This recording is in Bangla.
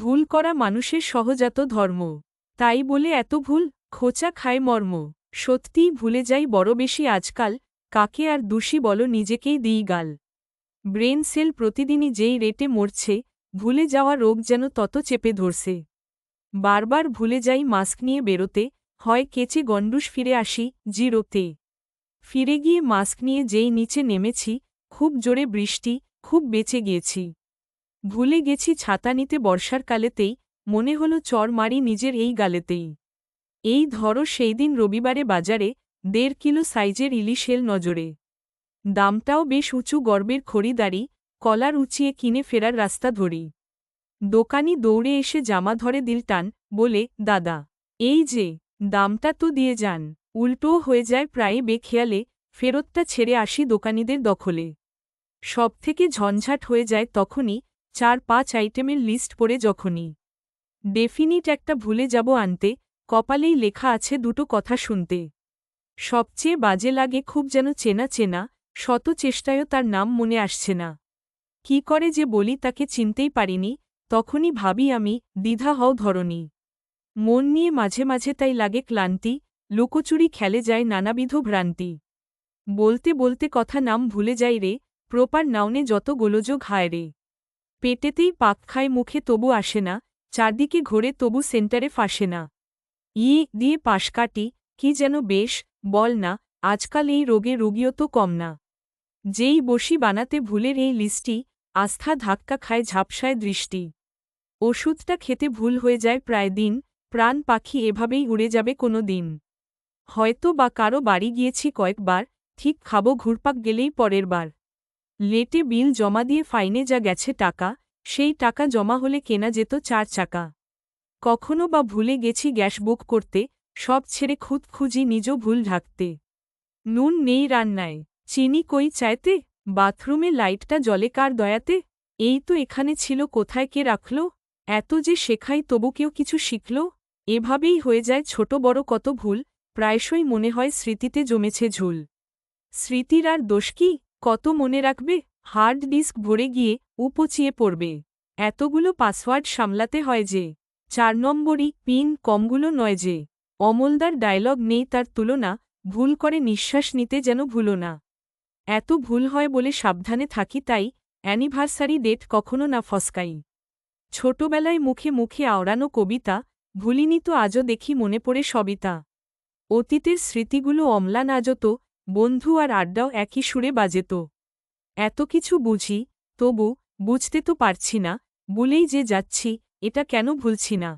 ভুল করা মানুষের সহজাত ধর্ম। তাই বলে এত ভুল, খোঁচা খায় মর্ম। সত্যিই ভুলে যাই বড় বেশি আজকাল, কাকে আর দোষী বলো নিজেকেই দিই গাল। ব্রেন সেল প্রতিদিনই যেই রেটে মরছে, ভুলে যাওয়া রোগ যেন তত চেপে ধরছে। বারবার ভুলে যাই মাস্ক নিয়ে বেরোতে, হয় কেচে গন্ডুস ফিরে আসি জিরোতে। ফিরে গিয়ে মাস্ক নিয়ে যেই নিচে নেমেছি, খুব জোরে বৃষ্টি, খুব বেঁচে গিয়েছি। ভুলে গেছি ছাতা নিতে বর্ষার কালেতেই, মনে হল চর মারি নিজের এই গালেতেই। এই ধরো সেই দিন রবিবারে বাজারে, দেড় কিলো সাইজের ইলিশেল নজরে। দামটাও বেশ উঁচু গর্বের খড়িদারি কলার উঁচিয়ে কিনে ফেরার রাস্তা ধরি দোকানি দৌড়ে এসে জামা ধরে দিল টান, বলে, দাদা, এই যে, দামটা তো দিয়ে যান। উল্টোও হয়ে যায় প্রায় বেখেয়ালে, ফেরতটা ছেড়ে আসি দোকানিদের দখলে। সবথেকে ঝঞ্ঝাট হয়ে যায় তখনই চার পাঁচ আইটেমের লিস্ট পড়ে যখনই। ডেফিনিট একটা ভুলে যাব আনতে, কপালেই লেখা আছে দুটো কথা শুনতে। সবচেয়ে বাজে লাগে খুব যেন চেনা চেনা, শত চেষ্টায়ও তার নাম মনে আসছে না। কি করে যে বলি তাকে চিনতেই পারিনি, তখনই ভাবি আমি, দ্বিধা হও ধরনী মন নিয়ে মাঝে মাঝে তাই লাগে ক্লান্তি, লুকোচুরি খেলে যায় নানাবিধ ভ্রান্তি। বলতে বলতে কথা নাম ভুলে যাই রে, প্রপার নাউনে যত গোলযোগ হায় রে। পেটেতেই পাক খায়, মুখে তবু আসে না, চারদিকে ঘোরে তবু সেন্টারে ফাঁসে না। ই দিয়ে পাশ কাটি, কি যেন বেশ, বল না, আজকাল এই রোগে রোগীও তো কম না। যেই বসি বানাতে ভুলের এই লিস্টি, আস্থা ধাক্কা খায়, ঝাপসায় দৃষ্টি। ওষুধটা খেতে ভুল হয়ে যায় প্রায় দিন, প্রাণ পাখি এভাবেই উড়ে যাবে কোনো দিন। হয়তো বা কারও বাড়ি গিয়েছি কয়েকবার, ঠিক খাব ঘুরপাক গেলেই পরের বার। লেটে বিল জমা দিয়ে ফাইনে যা গেছে টাকা, সেই টাকা জমা হলে কেনা যেত চার চাকা। কখনো বা ভুলে গেছি গ্যাস বুক করতে, সব ছেড়ে খুদ খুঁজি নিজ ভুল ঢাকতে। নুন নেই রান্নায়, চিনি কই চাইতে বাথরুমে লাইটটা জলে কার দয়াতে? এই তো এখানে ছিল কোথায় কে রাখল? এত যে শেখাই তবু কেউ কিছু শিখল? এভাবেই হয়ে যায় ছোট বড় কত ভুল, প্রায়শই মনে হয় স্মৃতিতে জমেছে ঝুল। স্মৃতির আর দোষ কি? কত মনে রাখবে, হার্ড ডিস্ক ভরে গিয়ে উপচিয়ে পড়বে। এতগুলো পাসওয়ার্ড সামলাতে হয় যে, চার নম্বরই পিন কমগুলো নয় যে, অমলদার ডায়লগ নেই তার তুলনা, ভুল করে নিঃশ্বাস নিতে যেন ভুলো না। এত ভুল হয় বলে সাবধানে থাকি তাই অ্যানিভার্সারি ডেট কখনো না ফসকাই। ছোটবেলায় মুখে মুখে আওড়ানো কবিতা, ভুলিনি তো আজও দেখি মনে পড়ে সবিতা। অতীতের স্মৃতিগুলো অম্লান আজত বন্ধু আর আড্ডাও একই সুরে বাজেত। এত কিছু বুঝি, তবু বুঝতে তো পারছি না, বলেই যে যাচ্ছি, এটা কেন ভুলছি না?